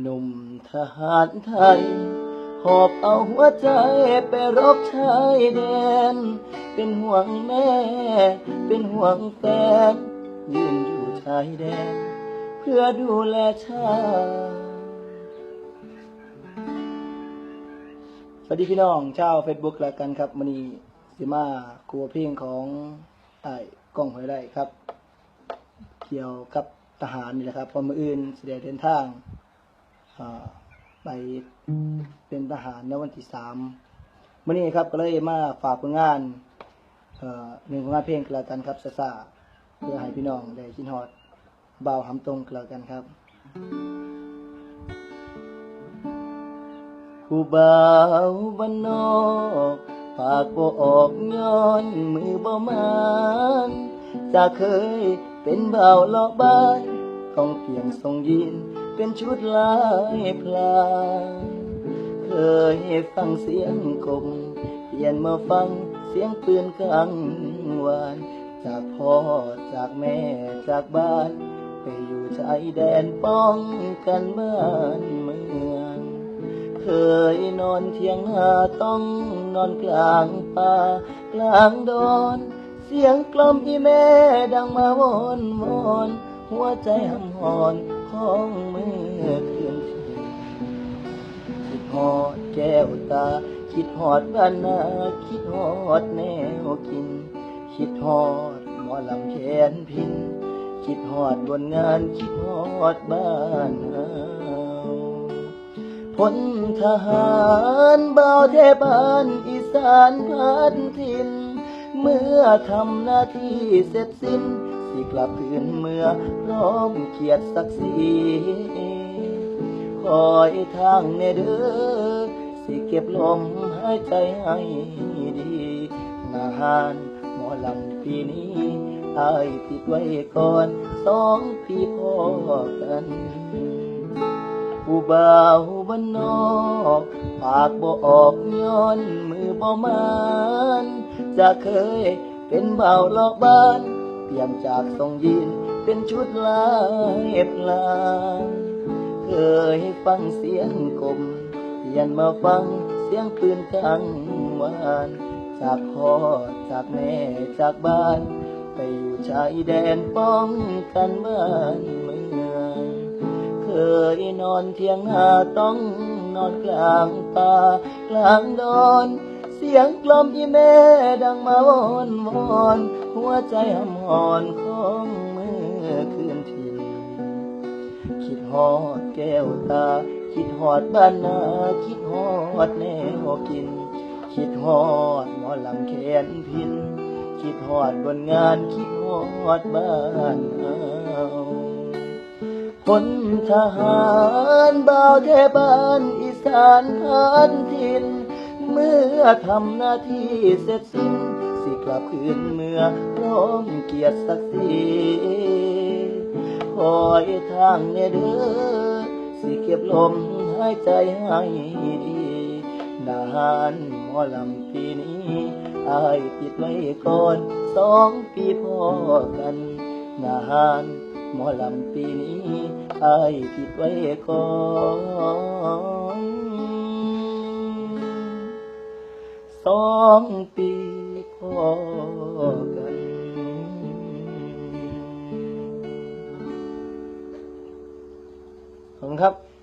หนุ่มทหารไทย หอบเอาหัวใจไปรบชายแดน เป็นห่วงแม่ เป็นห่วงแฟนยืนอยู่ชายแดน เพื่อดูแลชาติสวัสดีพี่น้องชาวเฟซบุ๊กแล้วกันครับมันนี้สิมาคัวเพลงของไอ้กล้องหอยไร่ครับ เกี่ยวกับทหารนี่แหละครับพอมืออื่นเสด็จเดินทาง ไปเป็นทหารในวันที่สามมื่อนี้ครับก็เลยมาฝากผลงานหนึ่งผลงานเพลงกนแล้วกันครับซาซาเพื่อให้พี่น้องได้ชินฮอดเบาหำตรงกนแล้วกันครับผู้บ่าบ้านนอกปากบ่ออกย้อนมือบ่มานจะเคยเป็นเบาวลอกบ้านต้องเพียงทรงยิน เป็นชุดลายพลา เคยฟังเสียงกลมเปลี่ยนมาฟังเสียงปืนกลางวานจากพ่อจากแม่จากบ้าน ไปอยู่ชายแดนป้องกันบ้านเมือง เคยนอนเทียงหาต้องนอนกลางป่ากลางดอนเสียงกล่อมอีแม่ดังมาวนวนหัวใจหำหอน ของมือคืนคิดหอดแก้วตา คิดหอดบ้านนา คิดหอดแนวกิน คิดหอดหมอลำแขนพิน คิดหอดบนงาน คิดหอดบ้านเฮาพลทหารเบาเทพานอีสานพันทิน เมื่อทำหน้าที่เสร็จสิ้น สิกลับคืนเมื่อพร้อมเกียรติศักดิ์ศรีคอยทางเนเด้อสิเก็บลมหายใจให้ดีนาหารหมอลำปีนี้อายติดไว้ก่อนสองปีพอกันผู้บ่าวบ้านนอกปากบ่ออกย้อนมือบ่มานจะเคยเป็นบ่าวลอกบ้าน เปลี่ยนจากทรงยีนเป็นชุดลายพลางเคยฟังเสียงกลมเปลี่ยนมาฟังเสียงปืนกลางวานจากพ่อจากแม่จากบ้าน ไปอยู่ชายแดนป้องกันบ้านเมืองเคยนอนเทียงหาต้องนอนกลางป่ากลางดอน เสียงกล่อมอีแม่ดังมาวอนวอน หัวใจหำหอนของมือคืนทีคิดฮอดแก้วตา คิดฮอดบ้านนา คิดฮอดแนวกิน คิดฮอดหมอลำแขนพิน คิดฮอดบนงานคิดฮอดบ้านเฮาพลทหารบ่าวเทบานอีสานพันทิน เมื่อทำหน้าที่เสร็จสิ้น สิกลับคืนเมื่อพร้อมเกียรติศักดิ์ศรีคอยทางเนเด้อสิเก็บลมหายใจให้ดีนานหมอลำปีนี้อายติดไว้ก่อนสองปีพอกันนานหมอลำปีนี้อายติดไว้ก่อน สองปีพอกัน ขอบคุณครับ